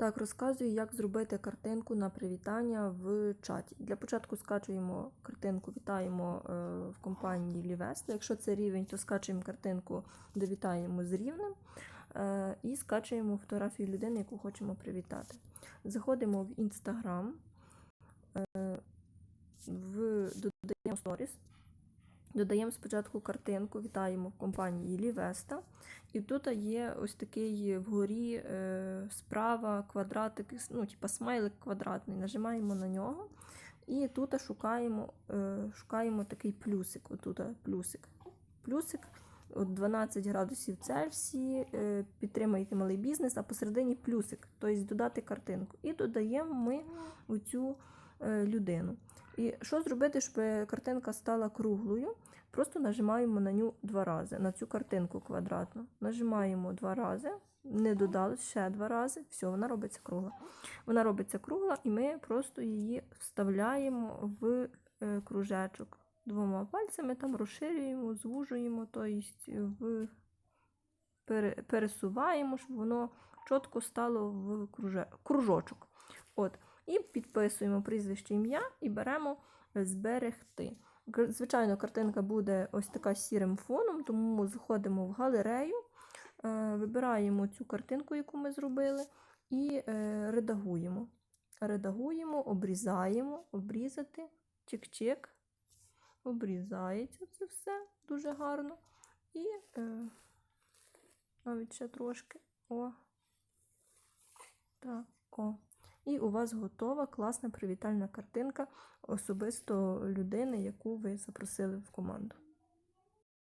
Так, розказую, як зробити картинку на привітання в чаті. Для початку скачуємо картинку, вітаємо е, в компанії Лівеста. Якщо це рівень, то скачуємо картинку, де вітаємо з рівнем. е, І скачуємо фотографію людини, яку хочемо привітати. Заходимо в Instagram, е, додаємо Stories. Додаємо спочатку картинку, вітаємо в компанії Лівеста. І тут є ось такий вгорі е, справа квадратик, ну, типа смайлик квадратний. Нажимаємо на нього. І тут шукаємо, е, шукаємо такий плюсик. Отут плюсик. Плюсик от 12 градусів Цельсії, е, підтримайте малий бізнес, а посередині плюсик, тобто додати картинку. І додаємо ми оцю людину. І що зробити, щоб картинка стала круглою? Просто нажимаємо на ню два рази, на цю картинку квадратну. Нажимаємо два рази, не додали ще два рази, все, вона робиться кругла. Вона робиться кругла, і ми просто її вставляємо в е, кружечок. Двома пальцями там розширюємо, звужуємо, тобто в... пересуваємо, щоб воно чітко стало в кружочок. От. І підписуємо прізвище ім'я і беремо зберегти. Звичайно, картинка буде ось така сірим фоном, тому заходимо в галерею, е, вибираємо цю картинку, яку ми зробили, і е, редагуємо. Редагуємо, обрізаємо, обрізати, чик-чик. Обрізається це все дуже гарно. І е, навіть ще трошки. О. Так, о. І у вас готова класна привітальна картинка особисто людини, яку ви запросили в команду.